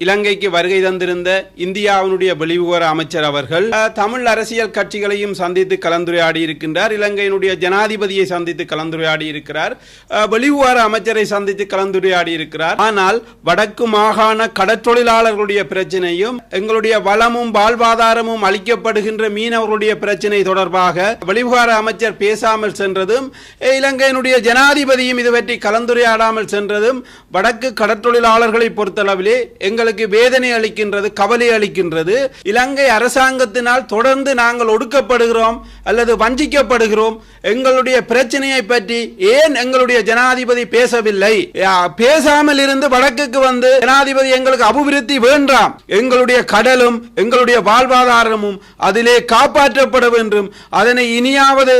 இலங்கைக்கு வருகை தந்திருந்த இந்தியாவினுடைய வெளிவிவகார அமைச்சர் அவர்கள் தமிழ் அரசியல் கட்சிகளையும் சந்தித்து கலந்துரையாடி இருக்கின்றார். இலங்கையினுடைய ஜனாதிபதியை சந்தித்து கலந்துரையாடி இருக்கிறார். அஹ், அமைச்சரை சந்தித்து கலந்துரையாடி இருக்கிறார். ஆனால் வடக்கு மாகாண கடற்றொழிலாளர்களுடைய பிரச்சனையும் எங்களுடைய வளமும் வாழ்வாதாரமும் அளிக்கப்படுகின்ற மீனவர்களுடைய பிரச்சனை தொடர்பாக வெளிவிவகார அமைச்சர் பேசாமல் சென்றதும் இலங்கையினுடைய ஜனாதிபதியும் இது பற்றி கலந்துரையாடாமல் சென்றதும் வடக்கு கடற்றொழிலாளர்களை பொறுத்தளவிலே எங்களுக்கு வேதனை அளிக்கின்றது கவலை அளிக்கின்றது. இலங்கை அரசாங்கத்தினால் தொடர்ந்து நாங்கள் ஒடுக்கப்படுகிறோம் அல்லது வஞ்சிக்கப்படுகிறோம். எங்களுடைய பிரச்சனையை பற்றி ஏன் எங்களுடைய ஜனாதிபதி பேசவில்லை? பேசாமல் இருந்து வடக்குக்கு வந்து ஜனாதிபதி எங்களுக்கு அபிவிருத்தி வேண்டாம். எங்களுடைய கடலும் எங்களுடைய வாழ்வாதாரமும் அதிலே காப்பாற்றப்பட வேண்டும். அதனை இனியாவது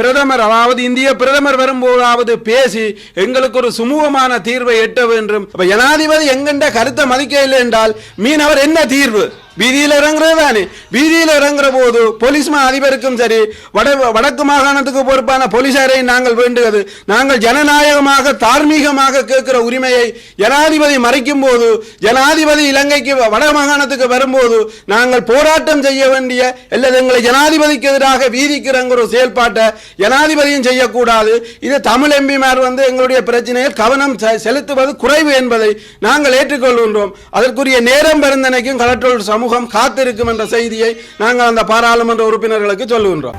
பிரதமர் அதாவது இந்திய பிரதமர் வரும்போதாவது பேசி எங்களுக்கு ஒரு சுமூகமான தீர்வை எட்ட வேண்டும். ஜனாதிபதி எங்கெண்ட கருத்தை மதிக்க இல்லை என்றால் மீனவர் என்ன தீர்வு? வீதியில் இறங்குறது தானே வீதியில் இறங்குற போது போலீஸ் மா அதிபருக்கும் சரி வட வடக்கு மாகாணத்துக்கு பொறுப்பான போலீசாரை நாங்கள் வேண்டுகிறது. நாங்கள் ஜனநாயகமாக தார்மீகமாக கேட்கிற உரிமையை ஜனாதிபதி மறைக்கும் போது ஜனாதிபதி இலங்கைக்கு வட மாகாணத்துக்கு வரும்போது நாங்கள் போராட்டம் செய்ய வேண்டிய அல்லது எங்களை ஜனாதிபதிக்கு எதிராக வீதிக்கு இறங்குற செயல்பாட்டை ஜனாதிபதியும் செய்யக்கூடாது. இது தமிழ் எம்பிமார் வந்து எங்களுடைய பிரச்சனையில் கவனம் செ- செலுத்துவது குறைவு என்பதை நாங்கள் ஏற்றுக்கொள்கின்றோம். அதற்குரிய நேரம் பெருந்தனைக்கும் கலெக்டர் சமூகம் காத்திருக்கும் என்ற செய்தியை நாங்கள் அந்த பாராளுமன்ற உறுப்பினர்களுக்கு சொல்லுகின்றோம்.